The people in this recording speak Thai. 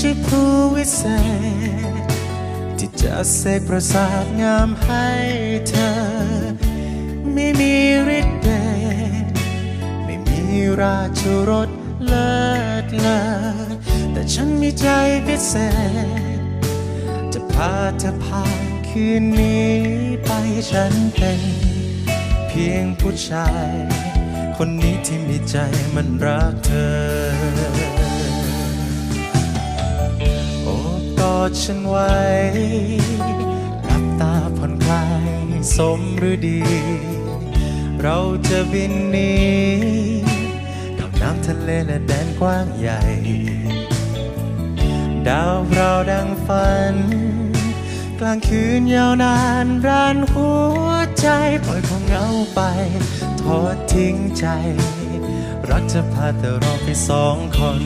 ใช่ผู้วิเศษ ที่จะเสกประสาทงามให้เธอ ไม่มีฤทธิ์เดชไม่มีราชรสเลิศเลอแต่ฉันมีใจพิเศษ จะพาเธอผ่านคืนนี้ไปฉันเป็น เพียงผู้ชาย คนนี้ที่มีใจมันรักเธอ ดฉันไว้หลับตาผ่อนคลายสมหรือดี เราจะบินหนีกับน้ำทะเลและแดนกว้างใหญ่ ดาวเราดังฝัน กลางคืนยาวนานร้านหัวใจปล่อยความเหงาไป ทอดทิ้งใจ รักจะพาแต่เราไปสองคน